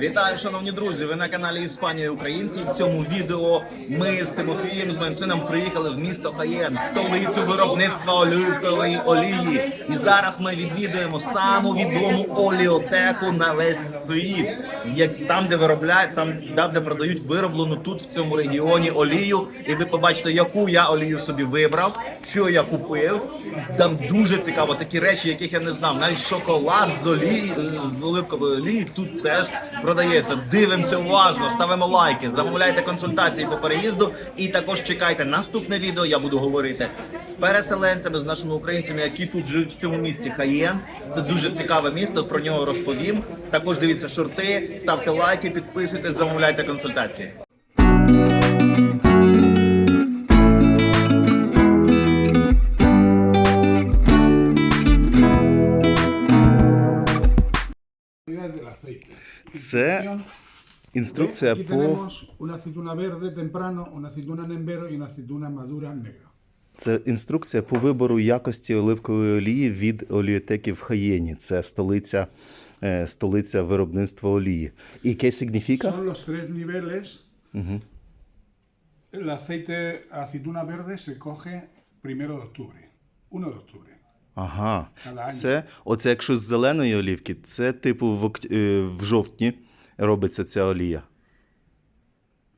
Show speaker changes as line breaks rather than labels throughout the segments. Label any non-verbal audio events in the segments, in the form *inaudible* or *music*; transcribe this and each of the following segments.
Вітаю, шановні друзі! Ви на каналі Іспанія Українці. В цьому відео ми з Тимофієм з моїм сином приїхали в місто Хаєн, столицю виробництва оливкової олії. І зараз ми відвідуємо саму відому оліотеку на весь світ. Як там, де виробляють, там де продають вироблену тут в цьому регіоні олію. І ви побачите, яку я олію собі вибрав, що я купив. Там дуже цікаво такі речі, яких я не знав. Навіть шоколад з олії з оливкової олії тут теж продається. Дивимося уважно, ставимо лайки, замовляйте консультації по переїзду. І також чекайте наступне відео. Я буду говорити з переселенцями, з нашими українцями, які тут живуть в цьому місті Хаєн. Це дуже цікаве місто. Про нього розповім. Також дивіться шорти, ставте лайки, підписуйтесь, замовляйте консультації.
Aceituna madura negra.
це інструкція по вибору якості оливкової олії від оліотеків в Хаєні. Це столиця, е, столиця виробництва олії. І ке сигніфіка?
Niveles. El aceite aceituna verde se coge primero de octubre, 1 de octubre.
Ага.
Калані.
Це оце якщо з зеленої олівки, це типу в, окт- е, в жовтні робиться ця олія.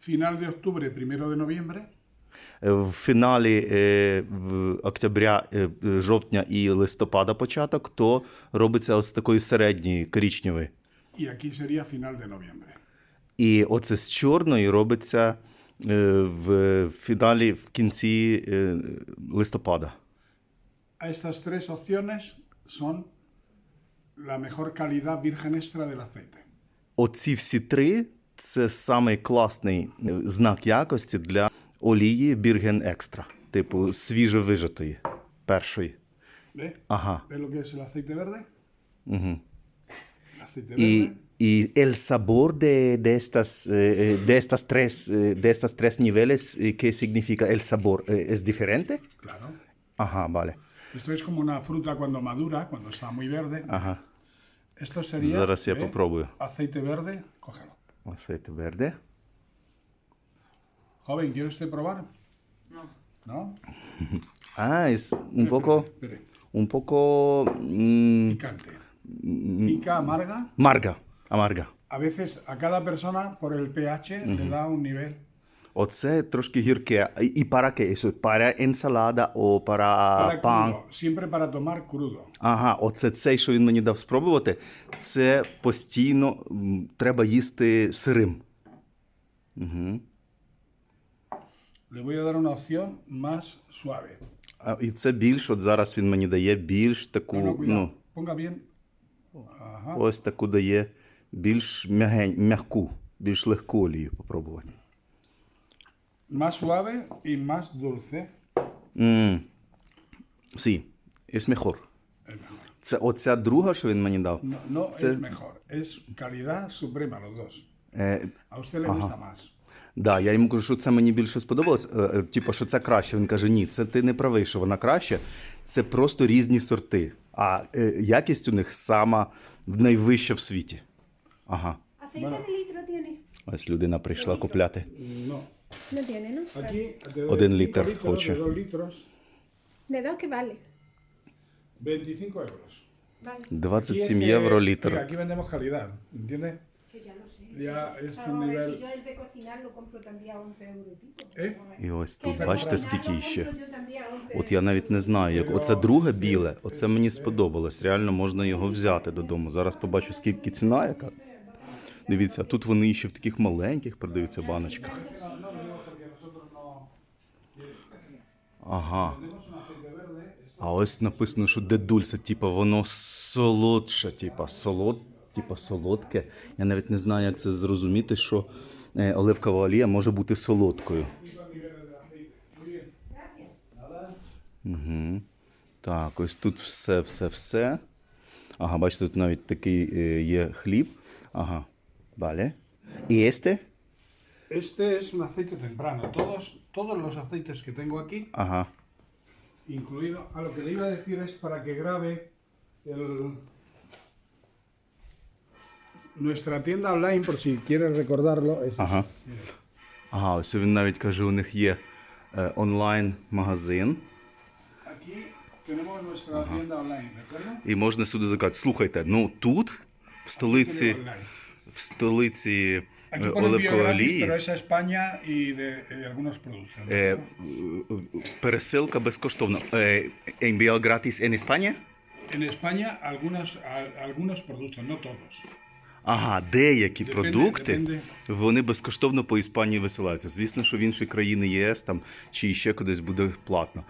Final de octubre, primero de noviembre.
Е, В фіналі е, в октября, е, жовтня і листопада початок, то робиться ось такої середньої коричневої.
Y aquí sería final de noviembre.
І оце з чорної робиться е, в фіналі в кінці е, листопада.
A estas tres opciones son la mejor calidad virgen extra del aceite.
Oці всі три це самий класний е, знак якості для олії Бірген Екстра, типу свіжовижатої першої. Ага.
¿Ves lo que es el aceite verde?
Угу.
Aceite
y el sabor de, de, estas, eh, de, estas tres, eh, de estas tres niveles, eh, ¿qué significa el sabor? Eh, ¿Es diferente?
Claro.
Ajá, vale.
Esto es como una fruta cuando madura, cuando está muy verde.
Ага.
Esto sería
Зараз я
¿ve?
попробую.
aceite verde. Cógelo.
Aceite verde.
Joven, ¿quiere usted probar? No. *laughs*
Ah, es un poco,
Espere, espere.
un poco mm,
Picante. Pica, amarga.
amarga, amarga.
A veces a cada persona por el pH le da un nivel.
Оце трошки гірке. І para ensalada o para
Para
pan?
crudo, siempre para tomar crudo.
Ага, оце цей, що він мені дав спробувати, це постійно м, треба їсти сирим. Угу.
Le voy a dar una opción más suave.
А, і це більш, от зараз він мені дає більш таку,
cuidado.
ну,
Ponga bien. Ajá.
ось таку дає більш м'ягень, м'яку, більш легку олію попробувати.
Más suave y más dulce.
Mm. Sí, es mejor.
Es mejor.
Це оця друга, що він мені дав.
No, no
це,
es mejor. Es calidad suprema los dos.
Е,
A usted le gusta más.
да, я йому кажу, що це мені більше сподобалось. Е, е, типу, що це краще. Він каже: ні, це ти не правий, що вона краще. Це просто різні сорти. А е, якість у них сама найвища в світі. Ага.
¿Aceite de litro tiene?
Ось людина прийшла купляти.
No.
No tiene, ¿no?
Aquí te doy
Один літр хоче.
de 2 litros,
¿De dos que vale?
25 euros.
Vale.
27
Aquí,
євро
eh,
літр.
Aquí vendemos calidad, ¿entiendes?
Que ya lo sé.
Ya es un nivel.
si yo el de cocinar lo compro también a 11 euros y pico.
¿Eh?
І ось тут, бачите, скільки
11
От я навіть не знаю, як оце друге біле, оце мені сподобалось. Реально можна його взяти додому. Зараз побачу, скільки ціна яка. Дивіться, а тут вони ще в таких маленьких продаються баночках. Ага. А ось написано, що дедульса, типа воно солодше, типа солод, типа солодке. Я навіть не знаю, як це зрозуміти, що е, оливкова олія може бути солодкою. Угу. Так, ось тут все, все, все. Ага, бачите, тут навіть такий е, є хліб. Ага. Vale. І este?
Este es un aceite temprano. Todos, todos los aceites que tengo aquí,
Ага.
incluido. A lo que le iba a decir es para que grabe el, Nuestra tienda online, por si quieres recordarlo, es
Ага. Ага, ось він навіть каже, у них є е, онлайн-магазин.
aquí tenemos nuestra tienda online, ¿de acuerdo?
І можна сюди заказати. Слухайте, ну тут, в столиці,
Tienda online.
В столиці е, оливкової олії.
algunos productos.
Е, пересилка безкоштовна. Е, envío gratis en España?
En España algunos, a- algunos productos, no todos.
Ага, деякі
Депенде-
продукти
депенде.
вони безкоштовно по Іспанії висилаються. Звісно, що в інші країни ЄС там чи ще кудись буде платно.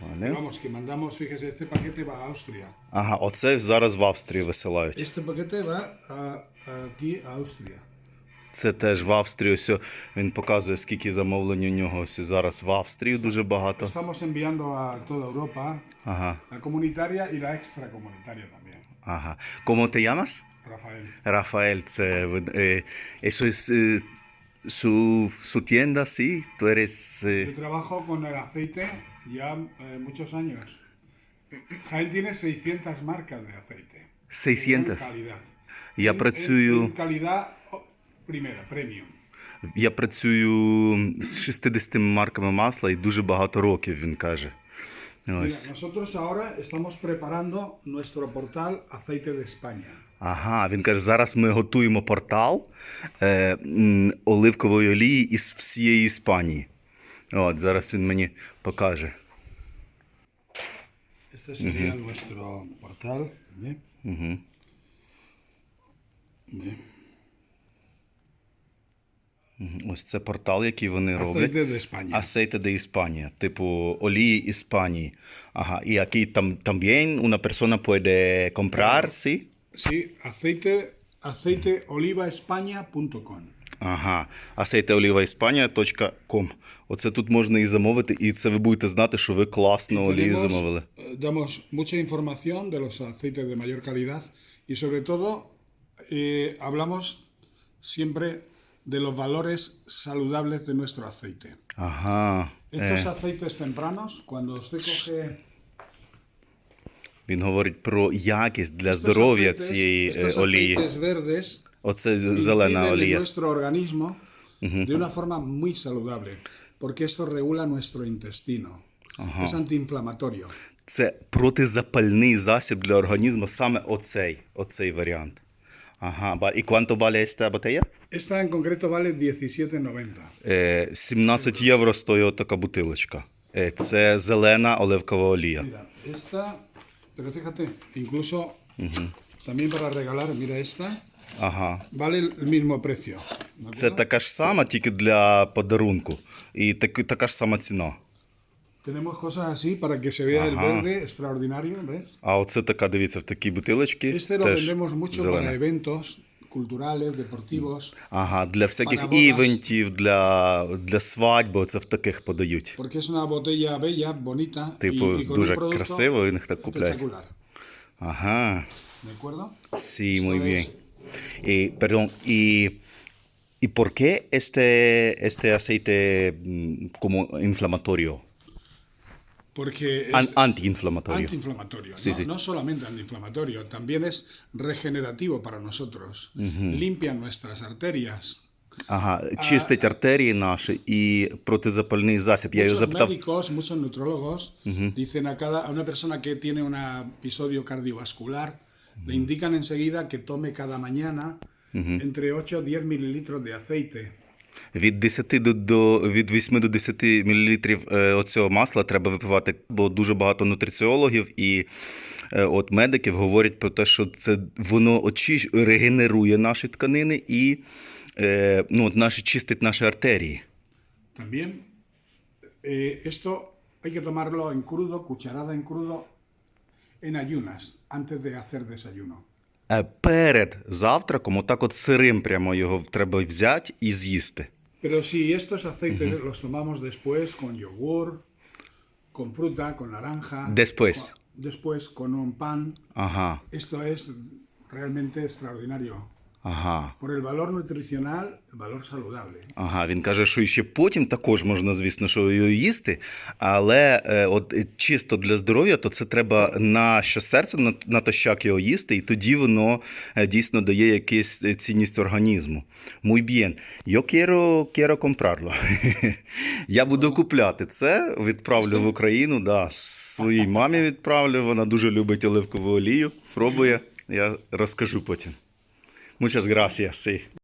Вale.
Vamos, que mandamos, fíjese, este paquete va a Austria.
Ага, оце зараз в Австрії висилають.
Este paquete va a, a- aquí a Austria.
Це теж в Австрії. Ось він показує, скільки замовлень у нього ось зараз в Австрії дуже багато.
Estamos enviando a toda Europa,
Ага,
la comunitaria y la extracomunitaria también.
ага. ¿Cómo te llamas?
Rafael.
Rafael, це, ви- е, eso es е, su, su tienda, sí? Tú eres...
Yo
е,
trabajo con el aceite ya eh, muchos años. Jaén tiene 600 marcas de aceite. de
600.
gran calidad.
Я
En- en-
працюю...
en calidad oh, primera, premium.
Я працюю з 60 марками масла і дуже багато років, він каже.
Mira,
Ось.
nosotros ahora estamos preparando nuestro portal Aceite de España.
Ага, він каже, зараз ми готуємо портал е, оливкової олії із всієї Іспанії. От, зараз він мені покаже.
Este sería nuestro portal. ¿ve?
Угу.
¿ve?
Ось це портал, який вони роблять.
Aceite de España.
Aceite de España, типу олії Іспанії. Ага, і aquí там, también una persona puede comprar, sí?
Sí, aceite, aceiteolivaespaña.com.
Ага, aceiteolivaespania.com. Оце тут можна і замовити, і це ви будете знати, що ви класну олію замовили.
eh, damos mucha información de los aceites de mayor calidad y sobre todo eh, hablamos siempre de los valores saludables de nuestro aceite.
Ага.
Estos
Е,
aceites tempranos, cuando usted coge
він говорить про якість для здоров'я цієї е,
estos
олії.
aceites verdes
Оце зелена олія.
nuestro organismo uh -huh. de una forma muy saludable, porque esto regula nuestro intestino. Ага. Es antiinflamatorio.
Це протизапальний засіб для організму, саме оцей, оцей варіант. Ага, і quanto vale esta botella?
Esta en concreto vale 17,90.
Е, 17 євро стоїть така бутилочка. Е, Це зелена оливкова олія.
Mira, esta, pero fíjate, incluso también para regalar, mira esta,
Ага.
vale el mismo precio. ¿de
Це
acuerdo?
така ж сама, тільки для подарунку. І так, така ж сама ціна.
Tenemos cosas así para que se vea el verde extraordinario, ¿ves?
А оце така, дивіться, в такій бутилочці.
Este lo
теж
vendemos mucho
зелена.
para eventos
Ага, для всяких івентів, для, для свадьби, оце в таких подають.
porque es una botella bella, bonita
Типу, дуже красиво, і них так купляють. Ага. Sí, muy bien. Y, perdón, y, ¿y por qué este, este aceite mm, como inflamatorio?
Porque es
An- antiinflamatorio.
antiinflamatorio.
Sí,
no,
sí.
no solamente antiinflamatorio, también es regenerativo para nosotros. Limpia nuestras arterias.
Ага, чистить артерії наші і протизапальний засіб. Я його
Muchos
запитав.
médicos, muchos nutrólogos dicen a cada a una persona que tiene un episodio cardiovascular, le indican enseguida que tome cada mañana entre 8 o 10 mililitros de aceite.
Від 10 до, до від 8 до 10 мл оцього масла треба випивати, бо дуже багато нутриціологів і е, от медиків говорять про те, що це воно очищ... регенерує наші тканини і е, ну, от наші чистить наші артерії.
También eh, esto hay que tomarlo en crudo, cucharada en crudo, en ayunas, antes de hacer desayuno.
Е, Перед завтраком, отак от сирим прямо його треба взяти і з'їсти.
Pero si estos aceites los tomamos después con yogur, con fruta, con naranja.
Después.
con- después con un pan.
Ajá.
Esto es realmente extraordinario.
Ага.
El valor nutricional, valor saludable.
Ага, він каже, що ще потім також можна, звісно, що його їсти, але е, от е, чисто для здоров'я, то це треба на щосерце, на, натощак його їсти, і тоді воно е, дійсно дає якусь е, цінність організму. Muy bien. Yo quiero, quiero comprarlo. *laughs* Я буду купляти це, відправлю в Україну, да, своїй мамі відправлю, вона дуже любить оливкову олію. Пробує, я розкажу потім. Muchas gracias, sí.